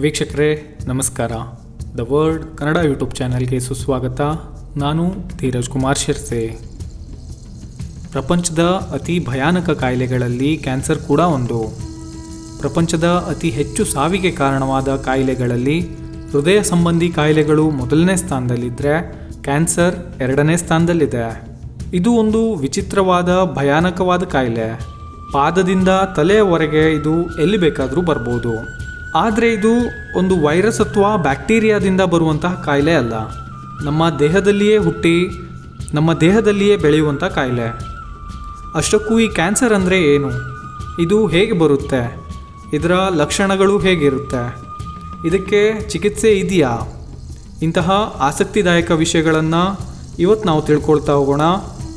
ವೀಕ್ಷಕರೇ, ನಮಸ್ಕಾರ. The world Kannada YouTube ಚಾನೆಲ್ಗೆ ಸುಸ್ವಾಗತ. ನಾನು ಧೀರಜ್ ಕುಮಾರ್ ಶಿರ್ಸೆ. ಪ್ರಪಂಚದ ಅತಿ ಭಯಾನಕ ಕಾಯಿಲೆಗಳಲ್ಲಿ ಕ್ಯಾನ್ಸರ್ ಕೂಡ ಒಂದು. ಪ್ರಪಂಚದ ಅತಿ ಹೆಚ್ಚು ಸಾವಿಗೆ ಕಾರಣವಾದ ಕಾಯಿಲೆಗಳಲ್ಲಿ ಹೃದಯ ಸಂಬಂಧಿ ಕಾಯಿಲೆಗಳು ಮೊದಲನೇ ಸ್ಥಾನದಲ್ಲಿದ್ದರೆ ಕ್ಯಾನ್ಸರ್ ಎರಡನೇ ಸ್ಥಾನದಲ್ಲಿದೆ. ಇದು ಒಂದು ವಿಚಿತ್ರವಾದ, ಭಯಾನಕವಾದ ಕಾಯಿಲೆ. ಪಾದದಿಂದ ತಲೆಯವರೆಗೆ ಇದು ಎಲ್ಲಿ ಬೇಕಾದರೂ ಬರ್ಬೋದು. ಆದರೆ ಇದು ಒಂದು ವೈರಸ್ ಅಥವಾ ಬ್ಯಾಕ್ಟೀರಿಯಾದಿಂದ ಬರುವಂತಹ ಕಾಯಿಲೆ ಅಲ್ಲ. ನಮ್ಮ ದೇಹದಲ್ಲಿಯೇ ಹುಟ್ಟಿ, ನಮ್ಮ ದೇಹದಲ್ಲಿಯೇ ಬೆಳೆಯುವಂಥ ಕಾಯಿಲೆ. ಅಷ್ಟಕ್ಕೂ ಈ ಕ್ಯಾನ್ಸರ್ ಅಂದರೆ ಏನು? ಇದು ಹೇಗೆ ಬರುತ್ತೆ? ಇದರ ಲಕ್ಷಣಗಳು ಹೇಗಿರುತ್ತೆ? ಇದಕ್ಕೆ ಚಿಕಿತ್ಸೆ ಇದೆಯಾ? ಇಂತಹ ಆಸಕ್ತಿದಾಯಕ ವಿಷಯಗಳನ್ನು ಇವತ್ತು ನಾವು ತಿಳ್ಕೊಳ್ತಾ ಹೋಗೋಣ.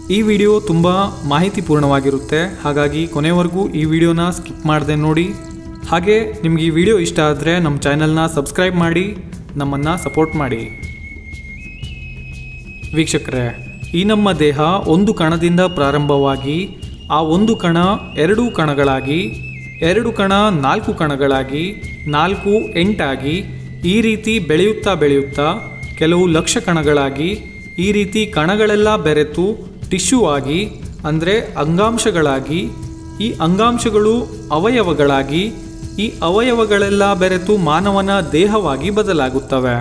ಈ ವಿಡಿಯೋ ತುಂಬ ಮಾಹಿತಿಪೂರ್ಣವಾಗಿರುತ್ತೆ. ಹಾಗಾಗಿ ಕೊನೆವರೆಗೂ ಈ ವಿಡಿಯೋನ ಸ್ಕಿಪ್ ಮಾಡದೆ ನೋಡಿ. ಹಾಗೆ ನಿಮಗೆ ಈ ವಿಡಿಯೋ ಇಷ್ಟ ಆದರೆ ನಮ್ಮ ಚಾನಲ್ನ ಸಬ್ಸ್ಕ್ರೈಬ್ ಮಾಡಿ, ನಮ್ಮನ್ನು ಸಪೋರ್ಟ್ ಮಾಡಿ. ವೀಕ್ಷಕರೇ, ಈ ನಮ್ಮ ದೇಹ ಒಂದು ಕಣದಿಂದ ಪ್ರಾರಂಭವಾಗಿ, ಆ ಒಂದು ಕಣ ಎರಡು ಕಣಗಳಾಗಿ, ಎರಡು ಕಣ ನಾಲ್ಕು ಕಣಗಳಾಗಿ, ನಾಲ್ಕು ಎಂಟಾಗಿ ಈ ರೀತಿ ಬೆಳೆಯುತ್ತಾ ಬೆಳೆಯುತ್ತಾ ಕೆಲವು ಲಕ್ಷ ಕಣಗಳಾಗಿ ಈ ರೀತಿ ಕಣಗಳೆಲ್ಲ ಬೆರೆತು ಟಿಶ್ಯೂ ಆಗಿ, ಅಂದರೆ ಅಂಗಾಂಶಗಳಾಗಿ ಈ ಅಂಗಾಂಶಗಳು ಅವಯವಗಳಾಗಿ ಈ ಅವಯವಗಳೆಲ್ಲ ಬೆರೆತು ಮಾನವನ ದೇಹವಾಗಿ ಬದಲಾಗುತ್ತವೆ.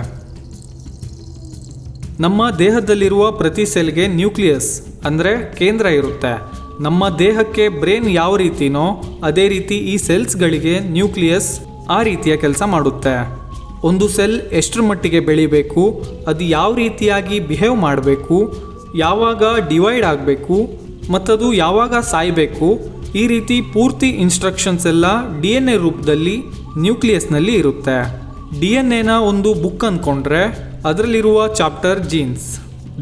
ನಮ್ಮ ದೇಹದಲ್ಲಿರುವ ಪ್ರತಿ ಸೆಲ್ಗೆ ನ್ಯೂಕ್ಲಿಯಸ್ ಅಂದರೆ ಕೇಂದ್ರ ಇರುತ್ತೆ. ನಮ್ಮ ದೇಹಕ್ಕೆ ಬ್ರೇನ್ ಯಾವ ರೀತಿನೋ ಅದೇ ರೀತಿ ಈ ಸೆಲ್ಸ್ಗಳಿಗೆ ನ್ಯೂಕ್ಲಿಯಸ್ ಆ ರೀತಿಯ ಕೆಲಸ ಮಾಡುತ್ತೆ. ಒಂದು ಸೆಲ್ ಎಷ್ಟರ ಮಟ್ಟಿಗೆ ಬೆಳಿಬೇಕು, ಅದು ಯಾವ ರೀತಿಯಾಗಿ ಬಿಹೇವ್ ಮಾಡಬೇಕು, ಯಾವಾಗ ಡಿವೈಡ್ ಆಗಬೇಕು, ಮತ್ತದು ಯಾವಾಗ ಸಾಯಬೇಕು ಈ ರೀತಿ ಪೂರ್ತಿ ಇನ್ಸ್ಟ್ರಕ್ಷನ್ಸ್ ಎಲ್ಲ ಡಿ ಎನ್ ಎ ರೂಪದಲ್ಲಿ ನ್ಯೂಕ್ಲಿಯಸ್ನಲ್ಲಿ ಇರುತ್ತೆ. ಡಿ ಎನ್ ಎನ ಒಂದು ಬುಕ್ ಅಂದ್ಕೊಂಡ್ರೆ ಅದರಲ್ಲಿರುವ ಚಾಪ್ಟರ್ ಜೀನ್ಸ್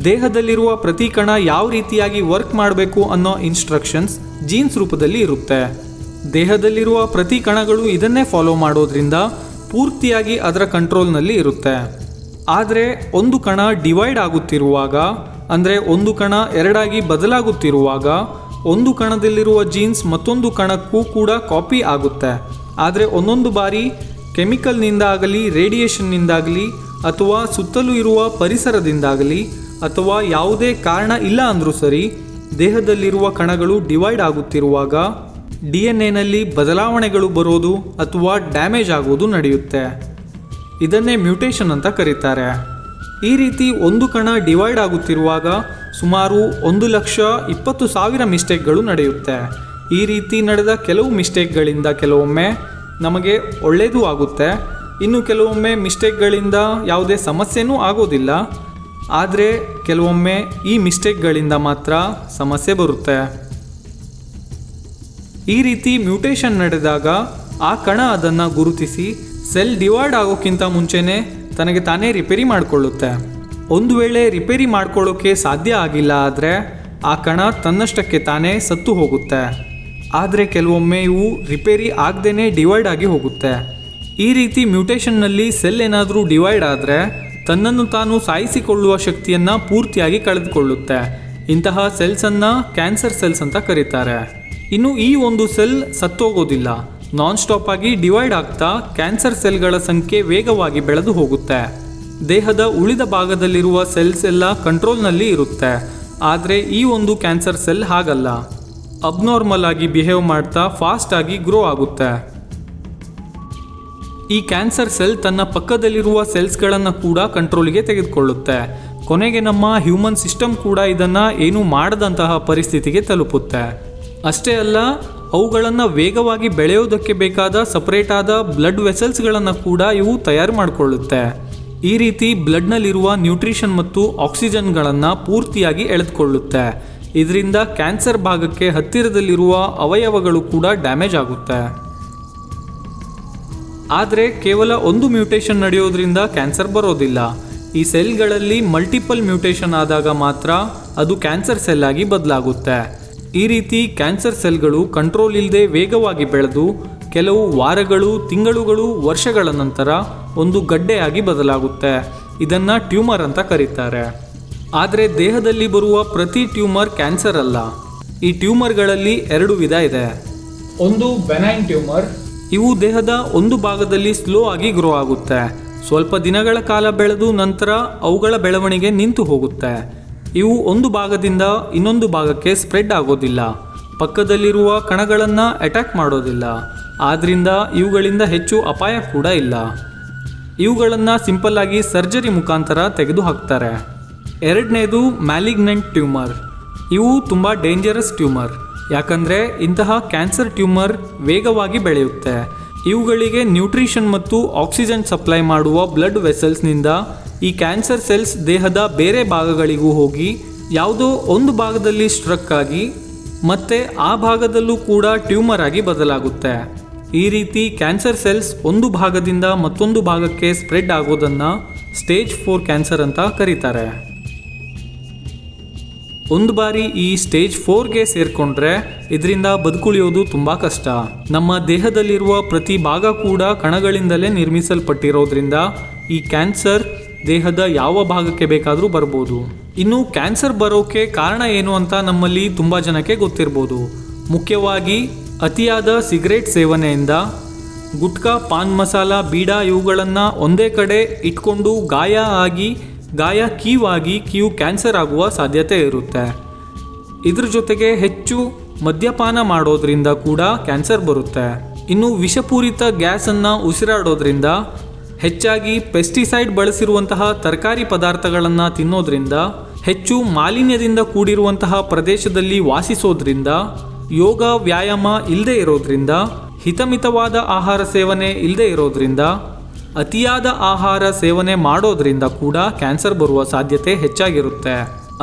ದೇಹದಲ್ಲಿರುವ ಪ್ರತಿ ಕಣ ಯಾವ ರೀತಿಯಾಗಿ ವರ್ಕ್ ಮಾಡಬೇಕು ಅನ್ನೋ ಇನ್ಸ್ಟ್ರಕ್ಷನ್ಸ್ ಜೀನ್ಸ್ ರೂಪದಲ್ಲಿ ಇರುತ್ತೆ. ದೇಹದಲ್ಲಿರುವ ಪ್ರತಿ ಕಣಗಳು ಇದನ್ನೇ ಫಾಲೋ ಮಾಡೋದ್ರಿಂದ ಪೂರ್ತಿಯಾಗಿ ಅದರ ಕಂಟ್ರೋಲ್ನಲ್ಲಿ ಇರುತ್ತೆ. ಆದರೆ ಒಂದು ಕಣ ಡಿವೈಡ್ ಆಗುತ್ತಿರುವಾಗ, ಅಂದರೆ ಒಂದು ಕಣ ಎರಡಾಗಿ ಬದಲಾಗುತ್ತಿರುವಾಗ ಒಂದು ಕಣದಲ್ಲಿರುವ ಜೀನ್ಸ್ ಮತ್ತೊಂದು ಕಣಕ್ಕೂ ಕೂಡ ಕಾಪಿ ಆಗುತ್ತೆ. ಆದರೆ ಒಂದೊಂದು ಬಾರಿ ಕೆಮಿಕಲ್ನಿಂದ ಆಗಲಿ ರೇಡಿಯೇಷನ್ನಿಂದಾಗಲಿ, ಅಥವಾ ಸುತ್ತಲೂ ಇರುವ ಪರಿಸರದಿಂದಾಗಲಿ, ಅಥವಾ ಯಾವುದೇ ಕಾರಣ ಇಲ್ಲ ಅಂದರೂ ಸರಿ, ದೇಹದಲ್ಲಿರುವ ಕಣಗಳು ಡಿವೈಡ್ ಆಗುತ್ತಿರುವಾಗ ಡಿ ಎನ್ ಎನಲ್ಲಿ ಬದಲಾವಣೆಗಳು ಬರೋದು ಅಥವಾ ಡ್ಯಾಮೇಜ್ ಆಗೋದು ನಡೆಯುತ್ತೆ. ಇದನ್ನೇ ಮ್ಯೂಟೇಷನ್ ಅಂತ ಕರೀತಾರೆ. ಈ ರೀತಿ ಒಂದು ಕಣ ಡಿವೈಡ್ ಆಗುತ್ತಿರುವಾಗ ಸುಮಾರು ಒಂದು ಲಕ್ಷ ಇಪ್ಪತ್ತು ಸಾವಿರ ಮಿಸ್ಟೇಕ್ಗಳು ನಡೆಯುತ್ತೆ. ಈ ರೀತಿ ನಡೆದ ಕೆಲವು ಮಿಸ್ಟೇಕ್ಗಳಿಂದ ಕೆಲವೊಮ್ಮೆ ನಮಗೆ ಒಳ್ಳೆಯದು ಆಗುತ್ತೆ. ಇನ್ನು ಕೆಲವೊಮ್ಮೆ ಮಿಸ್ಟೇಕ್ಗಳಿಂದ ಯಾವುದೇ ಸಮಸ್ಯೆನೂ ಆಗೋದಿಲ್ಲ. ಆದರೆ ಕೆಲವೊಮ್ಮೆ ಈ ಮಿಸ್ಟೇಕ್ಗಳಿಂದ ಮಾತ್ರ ಸಮಸ್ಯೆ ಬರುತ್ತೆ. ಈ ರೀತಿ ಮ್ಯೂಟೇಷನ್ ನಡೆದಾಗ ಆ ಕಣ ಅದನ್ನು ಗುರುತಿಸಿ ಸೆಲ್ ಡಿವೈಡ್ ಆಗೋಕ್ಕಿಂತ ಮುಂಚೆನೇ ತನಗೆ ತಾನೇ ರಿಪೇರಿ ಮಾಡಿಕೊಳ್ಳುತ್ತೆ. ಒಂದು ವೇಳೆ ರಿಪೇರಿ ಮಾಡ್ಕೊಳ್ಳೋಕೆ ಸಾಧ್ಯ ಆಗಿಲ್ಲ ಆದರೆ ಆ ಕಣ ತನ್ನಷ್ಟಕ್ಕೆ ತಾನೇ ಸತ್ತು ಹೋಗುತ್ತೆ. ಆದರೆ ಕೆಲವೊಮ್ಮೆ ಇವು ರಿಪೇರಿ ಆಗದೇ ಡಿವೈಡ್ ಆಗಿ ಹೋಗುತ್ತೆ. ಈ ರೀತಿ ಮ್ಯೂಟೇಷನ್ನಲ್ಲಿ ಸೆಲ್ ಏನಾದರೂ ಡಿವೈಡ್ ಆದರೆ ತನ್ನನ್ನು ತಾನು ಸಾಯಿಸಿಕೊಳ್ಳುವ ಶಕ್ತಿಯನ್ನು ಪೂರ್ತಿಯಾಗಿ ಕಳೆದುಕೊಳ್ಳುತ್ತೆ. ಇಂತಹ ಸೆಲ್ಸನ್ನು ಕ್ಯಾನ್ಸರ್ ಸೆಲ್ಸ್ ಅಂತ ಕರೀತಾರೆ. ಇನ್ನು ಈ ಒಂದು ಸೆಲ್ ಸತ್ತೋಗೋದಿಲ್ಲ. ನಾನ್ ಸ್ಟಾಪ್ ಆಗಿ ಡಿವೈಡ್ ಆಗ್ತಾ ಕ್ಯಾನ್ಸರ್ ಸೆಲ್ಗಳ ಸಂಖ್ಯೆ ವೇಗವಾಗಿ ಬೆಳೆದು ಹೋಗುತ್ತೆ. ದೇಹದ ಉಳಿದ ಭಾಗದಲ್ಲಿರುವ ಸೆಲ್ಸ್ ಎಲ್ಲ ಕಂಟ್ರೋಲ್ನಲ್ಲಿ ಇರುತ್ತೆ. ಆದರೆ ಈ ಒಂದು ಕ್ಯಾನ್ಸರ್ ಸೆಲ್ ಹಾಗಲ್ಲ. ಅಬ್ನಾರ್ಮಲ್ ಆಗಿ ಬಿಹೇವ್ ಮಾಡ್ತಾ ಫಾಸ್ಟ್ ಆಗಿ ಗ್ರೋ ಆಗುತ್ತೆ. ಈ ಕ್ಯಾನ್ಸರ್ ಸೆಲ್ ತನ್ನ ಪಕ್ಕದಲ್ಲಿರುವ ಸೆಲ್ಸ್ಗಳನ್ನು ಕೂಡ ಕಂಟ್ರೋಲ್ಗೆ ತೆಗೆದುಕೊಳ್ಳುತ್ತೆ. ಕೊನೆಗೆ ನಮ್ಮ ಹ್ಯೂಮನ್ ಸಿಸ್ಟಮ್ ಕೂಡ ಇದನ್ನು ಏನೂ ಮಾಡದಂತಹ ಪರಿಸ್ಥಿತಿಗೆ ತಲುಪುತ್ತೆ. ಅಷ್ಟೇ ಅಲ್ಲ, ಅವುಗಳನ್ನು ವೇಗವಾಗಿ ಬೆಳೆಯೋದಕ್ಕೆ ಬೇಕಾದ ಸಪ್ರೇಟಾದ ಬ್ಲಡ್ ವೆಸಲ್ಸ್ಗಳನ್ನು ಕೂಡ ಇವು ತಯಾರು ಮಾಡಿಕೊಳ್ಳುತ್ತೆ. ಈ ರೀತಿ ಬ್ಲಡ್ನಲ್ಲಿರುವ ನ್ಯೂಟ್ರಿಷನ್ ಮತ್ತು ಆಕ್ಸಿಜನ್ಗಳನ್ನು ಪೂರ್ತಿಯಾಗಿ ಎಳೆದುಕೊಳ್ಳುತ್ತೆ. ಇದರಿಂದ ಕ್ಯಾನ್ಸರ್ ಭಾಗಕ್ಕೆ ಹತ್ತಿರದಲ್ಲಿರುವ ಅವಯವಗಳು ಕೂಡ ಡ್ಯಾಮೇಜ್ ಆಗುತ್ತೆ. ಆದರೆ ಕೇವಲ ಒಂದು ಮ್ಯೂಟೇಷನ್ ನಡೆಯೋದ್ರಿಂದ ಕ್ಯಾನ್ಸರ್ ಬರೋದಿಲ್ಲ. ಈ ಸೆಲ್ಗಳಲ್ಲಿ ಮಲ್ಟಿಪಲ್ ಮ್ಯೂಟೇಷನ್ ಆದಾಗ ಮಾತ್ರ ಅದು ಕ್ಯಾನ್ಸರ್ ಸೆಲ್ ಆಗಿ ಬದಲಾಗುತ್ತೆ. ಈ ರೀತಿ ಕ್ಯಾನ್ಸರ್ ಸೆಲ್ಗಳು ಕಂಟ್ರೋಲ್ ಇಲ್ಲದೆ ವೇಗವಾಗಿ ಬೆಳೆದು ಕೆಲವು ವಾರಗಳು, ತಿಂಗಳುಗಳು, ವರ್ಷಗಳ ನಂತರ ಒಂದು ಗಡ್ಡೆಯಾಗಿ ಬದಲಾಗುತ್ತೆ. ಇದನ್ನು ಟ್ಯೂಮರ್ ಅಂತ ಕರೀತಾರೆ. ಆದರೆ ದೇಹದಲ್ಲಿ ಬರುವ ಪ್ರತಿ ಟ್ಯೂಮರ್ ಕ್ಯಾನ್ಸರ್ ಅಲ್ಲ. ಈ ಟ್ಯೂಮರ್ಗಳಲ್ಲಿ ಎರಡು ವಿಧ ಇದೆ. ಒಂದು ಬೆನೈನ್ ಟ್ಯೂಮರ್, ಇವು ದೇಹದ ಒಂದು ಭಾಗದಲ್ಲಿ ಸ್ಲೋ ಆಗಿ ಗ್ರೋ ಆಗುತ್ತೆ. ಸ್ವಲ್ಪ ದಿನಗಳ ಕಾಲ ಬೆಳೆದು ನಂತರ ಅವುಗಳ ಬೆಳವಣಿಗೆ ನಿಂತು ಹೋಗುತ್ತೆ. ಇವು ಒಂದು ಭಾಗದಿಂದ ಇನ್ನೊಂದು ಭಾಗಕ್ಕೆ ಸ್ಪ್ರೆಡ್ ಆಗೋದಿಲ್ಲ. ಪಕ್ಕದಲ್ಲಿರುವ ಕಣಗಳನ್ನು ಅಟ್ಯಾಕ್ ಮಾಡೋದಿಲ್ಲ. ಆದ್ರಿಂದ ಇವುಗಳಿಂದ ಹೆಚ್ಚು ಅಪಾಯ ಕೂಡ ಇಲ್ಲ. ಇವುಗಳನ್ನು ಸಿಂಪಲ್ಲಾಗಿ ಸರ್ಜರಿ ಮುಖಾಂತರ ತೆಗೆದು ಹಾಕ್ತಾರೆ ಎರಡನೇದು ಮ್ಯಾಲಿಗ್ನೆಂಟ್ ಟ್ಯೂಮರ್. ಇವು ತುಂಬ ಡೇಂಜರಸ್ ಟ್ಯೂಮರ್. ಯಾಕಂದರೆ ಇಂತಹ ಕ್ಯಾನ್ಸರ್ ಟ್ಯೂಮರ್ ವೇಗವಾಗಿ ಬೆಳೆಯುತ್ತೆ. ಇವುಗಳಿಗೆ ನ್ಯೂಟ್ರಿಷನ್ ಮತ್ತು ಆಕ್ಸಿಜನ್ ಸಪ್ಲೈ ಮಾಡುವ ಬ್ಲಡ್ ವೆಸಲ್ಸ್ನಿಂದ ಈ ಕ್ಯಾನ್ಸರ್ ಸೆಲ್ಸ್ ದೇಹದ ಬೇರೆ ಭಾಗಗಳಿಗೂ ಹೋಗಿ ಯಾವುದೋ ಒಂದು ಭಾಗದಲ್ಲಿ ಸ್ಟ್ರಕ್ ಆಗಿ ಮತ್ತೆ ಆ ಭಾಗದಲ್ಲೂ ಕೂಡ ಟ್ಯೂಮರ್ ಆಗಿ ಬದಲಾಗುತ್ತೆ. ಈ ರೀತಿ ಕ್ಯಾನ್ಸರ್ ಸೆಲ್ಸ್ ಒಂದು ಭಾಗದಿಂದ ಮತ್ತೊಂದು ಭಾಗಕ್ಕೆ ಸ್ಪ್ರೆಡ್ ಆಗೋದನ್ನು ಸ್ಟೇಜ್ ಫೋರ್ ಕ್ಯಾನ್ಸರ್ ಅಂತ ಕರೀತಾರೆ. ಒಂದು ಬಾರಿ ಈ ಸ್ಟೇಜ್ ಫೋರ್ಗೆ ಸೇರಿಕೊಂಡ್ರೆ ಇದರಿಂದ ಬದುಕುಳಿಯೋದು ತುಂಬ ಕಷ್ಟ. ನಮ್ಮ ದೇಹದಲ್ಲಿರುವ ಪ್ರತಿ ಭಾಗ ಕೂಡ ಕಣಗಳಿಂದಲೇ ನಿರ್ಮಿಸಲ್ಪಟ್ಟಿರೋದ್ರಿಂದ ಈ ಕ್ಯಾನ್ಸರ್ ದೇಹದ ಯಾವ ಭಾಗಕ್ಕೆ ಬೇಕಾದರೂ ಬರ್ಬೋದು. ಇನ್ನು ಕ್ಯಾನ್ಸರ್ ಬರೋಕೆ ಕಾರಣ ಏನು ಅಂತ ನಮ್ಮಲ್ಲಿ ತುಂಬ ಜನಕ್ಕೆ ಗೊತ್ತಿರ್ಬೋದು. ಮುಖ್ಯವಾಗಿ ಅತಿಯಾದ ಸಿಗರೇಟ್ ಸೇವನೆಯಿಂದ ಗುಟ್ಕಾ ಪಾನ್ ಮಸಾಲ ಬೀಡ ಇವುಗಳನ್ನು ಒಂದೇ ಕಡೆ ಇಟ್ಕೊಂಡು ಗಾಯ ಆಗಿ, ಗಾಯ ಕೀವಾಗಿ ಕೀವು ಕ್ಯಾನ್ಸರ್ ಆಗುವ ಸಾಧ್ಯತೆ ಇರುತ್ತೆ. ಇದ್ರ ಜೊತೆಗೆ ಹೆಚ್ಚು ಮದ್ಯಪಾನ ಮಾಡೋದ್ರಿಂದ ಕೂಡ ಕ್ಯಾನ್ಸರ್ ಬರುತ್ತೆ. ಇನ್ನು ವಿಷಪೂರಿತ ಗ್ಯಾಸನ್ನು ಉಸಿರಾಡೋದ್ರಿಂದ, ಹೆಚ್ಚಾಗಿ ಪೆಸ್ಟಿಸೈಡ್ ಬಳಸಿರುವಂತಹ ತರಕಾರಿ ಪದಾರ್ಥಗಳನ್ನು ತಿನ್ನೋದ್ರಿಂದ, ಹೆಚ್ಚು ಮಾಲಿನ್ಯದಿಂದ ಕೂಡಿರುವಂತಹ ಪ್ರದೇಶದಲ್ಲಿ ವಾಸಿಸೋದ್ರಿಂದ ಯೋಗ ವ್ಯಾಯಾಮ ಇಲ್ಲದೆ ಇರೋದ್ರಿಂದ, ಹಿತಮಿತವಾದ ಆಹಾರ ಸೇವನೆ ಇಲ್ಲದೆ ಇರೋದ್ರಿಂದ, ಅತಿಯಾದ ಆಹಾರ ಸೇವನೆ ಮಾಡೋದ್ರಿಂದ ಕೂಡ ಕ್ಯಾನ್ಸರ್ ಬರುವ ಸಾಧ್ಯತೆ ಹೆಚ್ಚಾಗಿರುತ್ತೆ.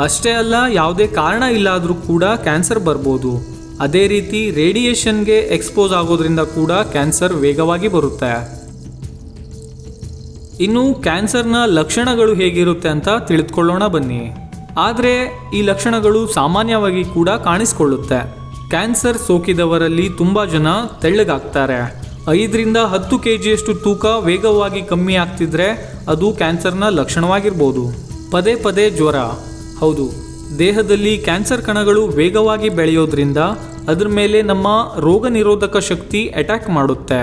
ಅಷ್ಟೇ ಅಲ್ಲ, ಯಾವುದೇ ಕಾರಣ ಇಲ್ಲಾದರೂ ಕೂಡ ಕ್ಯಾನ್ಸರ್ ಬರ್ಬೋದು. ಅದೇ ರೀತಿ ರೇಡಿಯೇಷನ್ಗೆ ಎಕ್ಸ್ಪೋಸ್ ಆಗೋದ್ರಿಂದ ಕೂಡ ಕ್ಯಾನ್ಸರ್ ವೇಗವಾಗಿ ಬರುತ್ತೆ. ಇನ್ನು ಕ್ಯಾನ್ಸರ್ನ ಲಕ್ಷಣಗಳು ಹೇಗಿರುತ್ತೆ ಅಂತ ತಿಳಿದುಕೊಳ್ಳೋಣ ಬನ್ನಿ. ಆದರೆ ಈ ಲಕ್ಷಣಗಳು ಸಾಮಾನ್ಯವಾಗಿ ಕೂಡ ಕಾಣಿಸ್ಕೊಳ್ಳುತ್ತೆ. ಕ್ಯಾನ್ಸರ್ ಸೋಕಿದವರಲ್ಲಿ ತುಂಬ ಜನ ತೆಳ್ಳಗಾಗ್ತಾರೆ. ಐದರಿಂದ ಹತ್ತು ಕೆ ಜಿಯಷ್ಟು ತೂಕ ವೇಗವಾಗಿ ಕಮ್ಮಿ ಆಗ್ತಿದ್ರೆ ಅದು ಕ್ಯಾನ್ಸರ್ನ ಲಕ್ಷಣವಾಗಿರ್ಬೋದು. ಪದೇ ಪದೇ ಜ್ವರ. ಹೌದು, ದೇಹದಲ್ಲಿ ಕ್ಯಾನ್ಸರ್ ಕಣಗಳು ವೇಗವಾಗಿ ಬೆಳೆಯೋದ್ರಿಂದ ಅದ್ರ ಮೇಲೆ ನಮ್ಮ ರೋಗ ನಿರೋಧಕ ಶಕ್ತಿ ಅಟ್ಯಾಕ್ ಮಾಡುತ್ತೆ.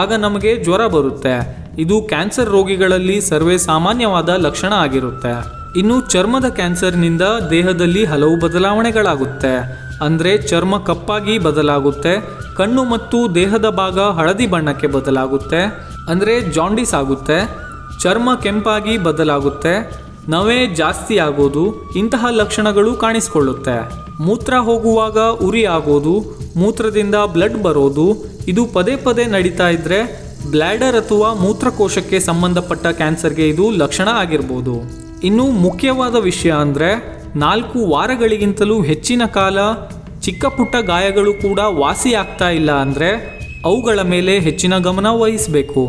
ಆಗ ನಮಗೆ ಜ್ವರ ಬರುತ್ತೆ. ಇದು ಕ್ಯಾನ್ಸರ್ ರೋಗಿಗಳಲ್ಲಿ ಸರ್ವೇ ಸಾಮಾನ್ಯವಾದ ಲಕ್ಷಣ ಆಗಿರುತ್ತೆ. ಇನ್ನು ಚರ್ಮದ ಕ್ಯಾನ್ಸರ್ನಿಂದ ದೇಹದಲ್ಲಿ ಹಲವು ಬದಲಾವಣೆಗಳಾಗುತ್ತೆ. ಅಂದರೆ ಚರ್ಮ ಕಪ್ಪಾಗಿ ಬದಲಾಗುತ್ತೆ, ಕಣ್ಣು ಮತ್ತು ದೇಹದ ಭಾಗ ಹಳದಿ ಬಣ್ಣಕ್ಕೆ ಬದಲಾಗುತ್ತೆ, ಅಂದರೆ ಜಾಂಡಿಸ್ ಆಗುತ್ತೆ, ಚರ್ಮ ಕೆಂಪಾಗಿ ಬದಲಾಗುತ್ತೆ, ನವೆ ಜಾಸ್ತಿ ಆಗೋದು, ಇಂತಹ ಲಕ್ಷಣಗಳು ಕಾಣಿಸಿಕೊಳ್ಳುತ್ತೆ. ಮೂತ್ರ ಹೋಗುವಾಗ ಉರಿ ಆಗೋದು, ಮೂತ್ರದಿಂದ ಬ್ಲಡ್ ಬರೋದು, ಇದು ಪದೇ ಪದೇ ನಡೀತಾ ಇದ್ರೆ ಬ್ಲ್ಯಾಡರ್ ಅಥವಾ ಮೂತ್ರಕೋಶಕ್ಕೆ ಸಂಬಂಧಪಟ್ಟ ಕ್ಯಾನ್ಸರ್ಗೆ ಇದು ಲಕ್ಷಣ ಆಗಿರ್ಬೋದು. ಇನ್ನು ಮುಖ್ಯವಾದ ವಿಷಯ ಅಂದರೆ ನಾಲ್ಕು ವಾರಗಳಿಗಿಂತಲೂ ಹೆಚ್ಚಿನ ಕಾಲ ಚಿಕ್ಕ ಪುಟ್ಟ ಗಾಯಗಳು ಕೂಡ ವಾಸಿ ಆಗ್ತಾ ಇಲ್ಲ ಅಂದರೆ ಅವುಗಳ ಮೇಲೆ ಹೆಚ್ಚಿನ ಗಮನ ವಹಿಸಬೇಕು.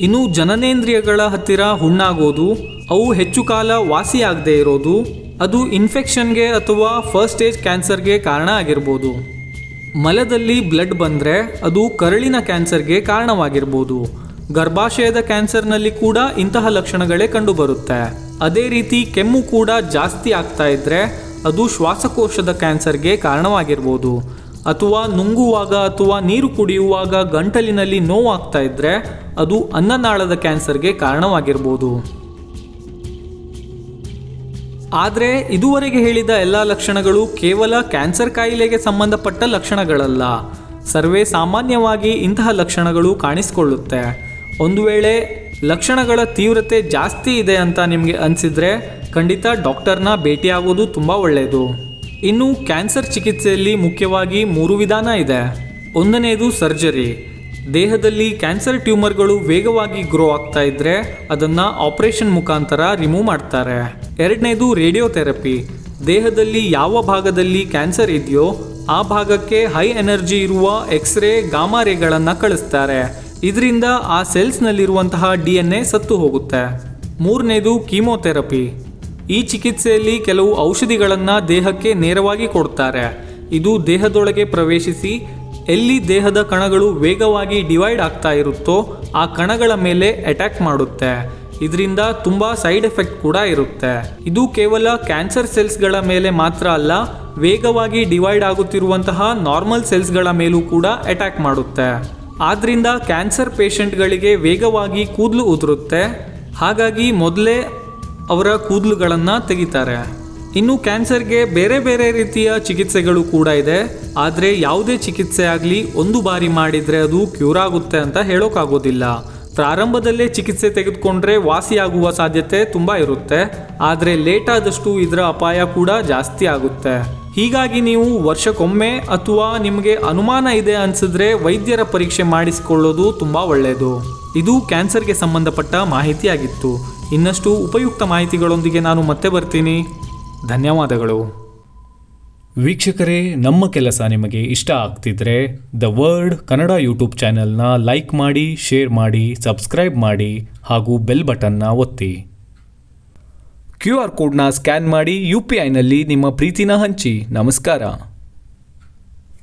ಇನ್ನು ಜನನೇಂದ್ರಿಯಗಳ ಹತ್ತಿರ ಹುಣ್ಣಾಗೋದು, ಅವು ಹೆಚ್ಚು ಕಾಲ ವಾಸಿಯಾಗದೆ ಇರೋದು, ಅದು ಇನ್ಫೆಕ್ಷನ್ಗೆ ಅಥವಾ ಫಸ್ಟ್ ಸ್ಟೇಜ್ ಕ್ಯಾನ್ಸರ್ಗೆ ಕಾರಣ ಆಗಿರ್ಬೋದು. ಮಲದಲ್ಲಿ ಬ್ಲಡ್ ಬಂದರೆ ಅದು ಕರಳಿನ ಕ್ಯಾನ್ಸರ್ಗೆ ಕಾರಣವಾಗಿರ್ಬೋದು. ಗರ್ಭಾಶಯದ ಕ್ಯಾನ್ಸರ್ನಲ್ಲಿ ಕೂಡ ಇಂತಹ ಲಕ್ಷಣಗಳೇ ಕಂಡುಬರುತ್ತೆ. ಅದೇ ರೀತಿ ಕೆಮ್ಮು ಕೂಡ ಜಾಸ್ತಿ ಆಗ್ತಾ ಇದ್ದರೆ ಅದು ಶ್ವಾಸಕೋಶದ ಕ್ಯಾನ್ಸರ್ಗೆ ಕಾರಣವಾಗಿರ್ಬೋದು. ಅಥವಾ ನುಂಗುವಾಗ ಅಥವಾ ನೀರು ಕುಡಿಯುವಾಗ ಗಂಟಲಿನಲ್ಲಿ ನೋವಾಗ್ತಾ ಇದ್ದರೆ ಅದು ಅನ್ನನಾಳದ ಕ್ಯಾನ್ಸರ್ಗೆ ಕಾರಣವಾಗಿರ್ಬೋದು. ಆದರೆ ಇದುವರೆಗೆ ಹೇಳಿದ ಎಲ್ಲ ಲಕ್ಷಣಗಳು ಕೇವಲ ಕ್ಯಾನ್ಸರ್ ಕಾಯಿಲೆಗೆ ಸಂಬಂಧಪಟ್ಟ ಲಕ್ಷಣಗಳಲ್ಲ. ಸರ್ವೇ ಸಾಮಾನ್ಯವಾಗಿ ಇಂತಹ ಲಕ್ಷಣಗಳು ಕಾಣಿಸಿಕೊಳ್ಳುತ್ತೆ. ಒಂದು ವೇಳೆ ಲಕ್ಷಣಗಳ ತೀವ್ರತೆ ಜಾಸ್ತಿ ಇದೆ ಅಂತ ನಿಮಗೆ ಅನಿಸಿದರೆ ಖಂಡಿತ ಡಾಕ್ಟರ್ನ ಭೇಟಿಯಾಗೋದು ತುಂಬ ಒಳ್ಳೆಯದು ಇನ್ನು ಕ್ಯಾನ್ಸರ್ ಚಿಕಿತ್ಸೆಯಲ್ಲಿ ಮುಖ್ಯವಾಗಿ ಮೂರು ವಿಧಾನ ಇದೆ. ಒಂದನೇದು ಸರ್ಜರಿ. ದೇಹದಲ್ಲಿ ಕ್ಯಾನ್ಸರ್ ಟ್ಯೂಮರ್ಗಳು ವೇಗವಾಗಿ ಗ್ರೋ ಆಗ್ತಾ ಇದ್ರೆ ಅದನ್ನ ಆಪರೇಷನ್ ಮುಖಾಂತರ ರಿಮೂವ್ ಮಾಡ್ತಾರೆ. ಎರಡನೇದು ರೇಡಿಯೋಥೆರಪಿ. ದೇಹದಲ್ಲಿ ಯಾವ ಭಾಗದಲ್ಲಿ ಕ್ಯಾನ್ಸರ್ ಇದೆಯೋ ಆ ಭಾಗಕ್ಕೆ ಹೈ ಎನರ್ಜಿ ಇರುವ ಎಕ್ಸ್ರೇ ಗಾಮಾ ರೇಗಳನ್ನು ಕಳಿಸ್ತಾರೆ. ಇದರಿಂದ ಆ ಸೆಲ್ಸ್ನಲ್ಲಿರುವಂತಹ ಡಿ ಎನ್ ಎ ಸತ್ತು ಹೋಗುತ್ತೆ. ಮೂರನೇದು ಕೀಮೋಥೆರಪಿ. ಈ ಚಿಕಿತ್ಸೆಯಲ್ಲಿ ಕೆಲವು ಔಷಧಿಗಳನ್ನು ದೇಹಕ್ಕೆ ನೇರವಾಗಿ ಕೊಡ್ತಾರೆ. ಇದು ದೇಹದೊಳಗೆ ಪ್ರವೇಶಿಸಿ ಎಲ್ಲಿ ದೇಹದ ಕಣಗಳು ವೇಗವಾಗಿ ಡಿವೈಡ್ ಆಗ್ತಾ ಇರುತ್ತೋ ಆ ಕಣಗಳ ಮೇಲೆ ಅಟ್ಯಾಕ್ ಮಾಡುತ್ತೆ. ಇದರಿಂದ ತುಂಬ ಸೈಡ್ ಎಫೆಕ್ಟ್ ಕೂಡ ಇರುತ್ತೆ. ಇದು ಕೇವಲ ಕ್ಯಾನ್ಸರ್ ಸೆಲ್ಸ್ಗಳ ಮೇಲೆ ಮಾತ್ರ ಅಲ್ಲ, ವೇಗವಾಗಿ ಡಿವೈಡ್ ಆಗುತ್ತಿರುವಂತಹ ನಾರ್ಮಲ್ ಸೆಲ್ಸ್ಗಳ ಮೇಲೂ ಕೂಡ ಅಟ್ಯಾಕ್ ಮಾಡುತ್ತೆ. ಆದ್ರಿಂದ ಕ್ಯಾನ್ಸರ್ ಪೇಷಂಟ್ಗಳಿಗೆ ವೇಗವಾಗಿ ಕೂದಲು ಉದುರುತ್ತೆ. ಹಾಗಾಗಿ ಮೊದಲೇ ಅವರ ಕೂದಲುಗಳನ್ನು ತೆಗಿತಾರೆ. ಇನ್ನು ಕ್ಯಾನ್ಸರ್ಗೆ ಬೇರೆ ಬೇರೆ ರೀತಿಯ ಚಿಕಿತ್ಸೆಗಳು ಕೂಡ ಇದೆ. ಆದರೆ ಯಾವುದೇ ಚಿಕಿತ್ಸೆ ಆಗಲಿ ಒಂದು ಬಾರಿ ಮಾಡಿದರೆ ಅದು ಕ್ಯೂರ್ ಆಗುತ್ತೆ ಅಂತ ಹೇಳೋಕ್ಕಾಗೋದಿಲ್ಲ ಪ್ರಾರಂಭದಲ್ಲೇ ಚಿಕಿತ್ಸೆ ತೆಗೆದುಕೊಂಡ್ರೆ ವಾಸಿಯಾಗುವ ಸಾಧ್ಯತೆ ತುಂಬ ಇರುತ್ತೆ. ಆದರೆ ಲೇಟ್ ಆದಷ್ಟು ಇದರ ಅಪಾಯ ಕೂಡ ಜಾಸ್ತಿ ಆಗುತ್ತೆ. ಹೀಗಾಗಿ ನೀವು ವರ್ಷಕ್ಕೊಮ್ಮೆ ಅಥವಾ ನಿಮಗೆ ಅನುಮಾನ ಇದೆ ಅನ್ಸಿದ್ರೆ ವೈದ್ಯರ ಪರೀಕ್ಷೆ ಮಾಡಿಸಿಕೊಳ್ಳೋದು ತುಂಬ ಒಳ್ಳೆಯದು ಇದು ಕ್ಯಾನ್ಸರ್ಗೆ ಸಂಬಂಧಪಟ್ಟ ಮಾಹಿತಿಯಾಗಿತ್ತು. ಇನ್ನಷ್ಟು ಉಪಯುಕ್ತ ಮಾಹಿತಿಗಳೊಂದಿಗೆ ನಾನು ಮತ್ತೆ ಬರ್ತೀನಿ. ಧನ್ಯವಾದಗಳು. ವೀಕ್ಷಕರೇ, ನಮ್ಮ ಕೆಲಸ ನಿಮಗೆ ಇಷ್ಟ ಆಗ್ತಿದ್ರೆ ದ ವರ್ಲ್ಡ್ ಕನ್ನಡ ಯೂಟ್ಯೂಬ್ ಚಾನೆಲ್ನ ಲೈಕ್ ಮಾಡಿ ಶೇರ್ ಮಾಡಿ ಸಬ್ಸ್ಕ್ರೈಬ್ ಮಾಡಿ ಹಾಗೂ ಬೆಲ್ ಬಟನ್ನ ಒತ್ತಿ. ಕ್ಯೂ ಆರ್ ಕೋಡ್ನ ಸ್ಕ್ಯಾನ್ ಮಾಡಿ ಯು ಪಿ ಐನಲ್ಲಿ ನಿಮ್ಮ ಪ್ರೀತಿನ ಹಂಚಿ. ನಮಸ್ಕಾರ.